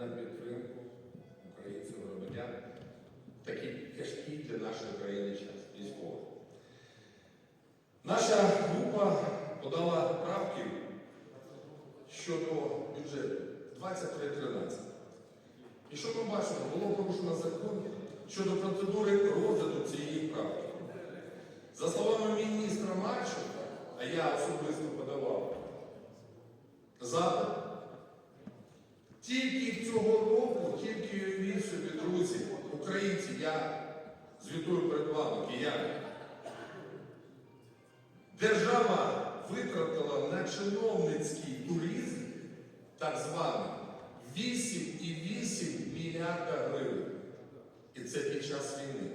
на підтримку українців громадян в такий тяжкий для нашої країни час військовий. Наша група подала правки щодо бюджету 2313. І що ми бачимо? Було порушено закон щодо процедури розгляду цієї правки. За словами міністра Марченка, а я особисто подавав запит, тільки цього року, тільки уявіть собі, друзі, українці, я звітую перед вами, кияни. Держава витратила на чиновницький туризм, так званий, 8,8 мільярда гривень. І це під час війни.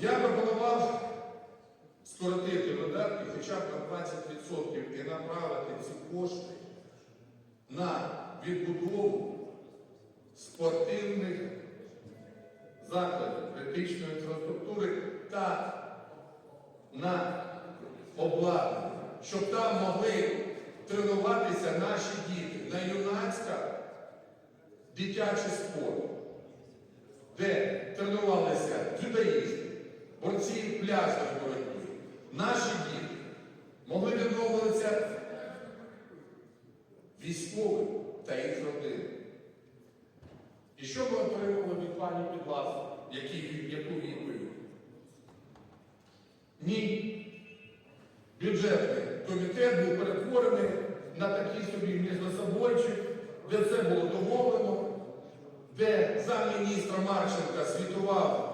Я пропонував скоротити видатки хоча б на 20% і направити ці кошти на відбудову спортивних закладів критичної інфраструктури та на обладнання, щоб там могли тренуватися наші діти на юнацька дитячий спорт, де тренувалися дзюдоїсти, борці пляжної боротьби. Наші діти могли відновитися військовим та їх родини. І що ми отримали від пані Підласу, які- яку відповідь? Ні. Бюджетний комітет був перетворений на такий собі міжнасобойчик, де все було домовлено, де замміністра Марченка звітував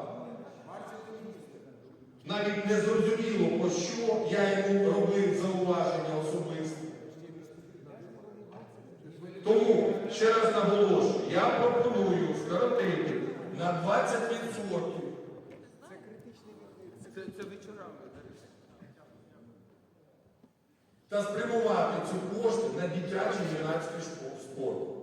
навіть не зрозуміло, про що я йому робив зауваження особисто. Тому, ще раз наголошую, я пропоную скоротити на 20% Це, вечорами. та спрямувати ці кошти на дитячий юнацький спорт.